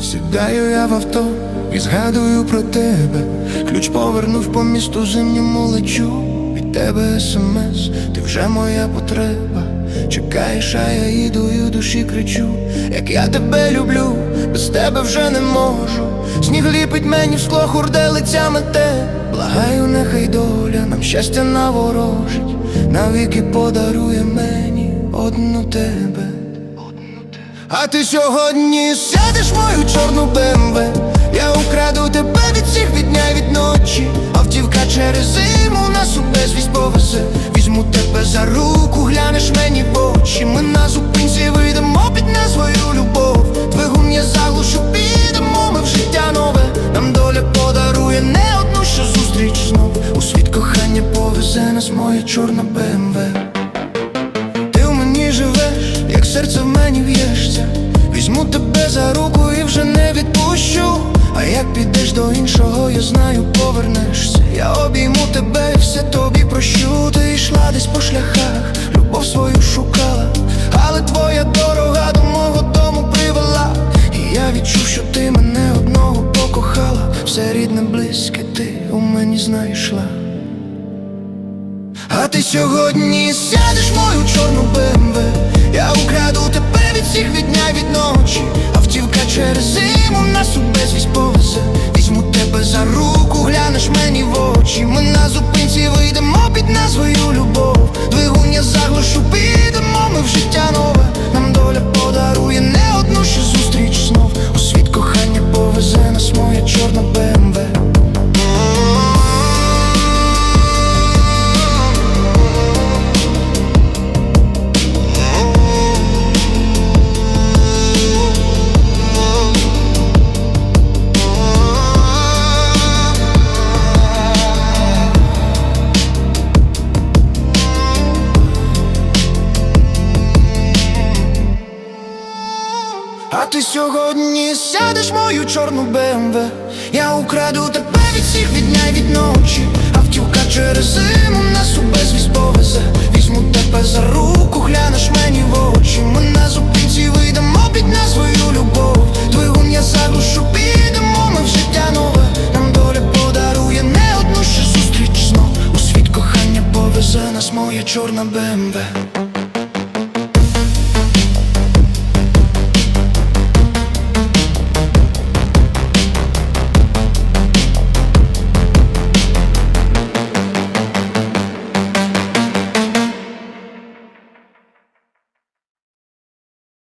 Сідаю я в авто і згадую про тебе. Ключ повернув по місту зимньому лечу. Від тебе смс, ти вже моя потреба. Чекаєш, а я їду і у душі кричу, як я тебе люблю, без тебе вже не можу. Сніг ліпить мені в скло, хурделиця мете. Благаю, нехай доля нам щастя наворожить, навіки подарує мені одну тебе. А ти сьогодні сядеш в мою чорну БМВ Я украду тебе від всіх від дня і від ночі. Автівка через зиму нас у безвість повезе. Візьму тебе за руку, глянеш мені в очі. Ми на зупинці вийдемо під назвою любов Двигун я заглушу, підемо ми в життя нове. Нам доля подарує не одну ще зустріч знов. У світ кохання повезе нас моя чорна БМВ серце в мені в'єшся Візьму тебе за руку і вже не відпущу. А як підеш до іншого, я знаю, повернешся. Я обійму тебе і все тобі прощу. Ти йшла десь по шляхах, любов свою шукала, але твоя дорога до мого дому привела. І я відчув, що ти мене одного покохала. Все рідне, близьке, ти у мені знайшла. А ти сьогодні сядеш мою чорну БМВ Я украду тебе від всіх від дня від ночі. Автівка через зиму нас у безвість повезе. Візьму тебе за руку, глянеш мені в очі А ти сьогодні сядеш мою чорну БМВ. Я украду тебе від всіх від дня й від ночі. Автівка через зиму нас у безвість повезе. Візьму тебе за руку, глянеш мені в очі. Ми на зупинці вийдемо під назвою любов Двигун я заглушу, підемо ми в життя нове. Нам доля подарує не одну ще зустріч знов. У світ кохання повезе нас моя чорна БМВ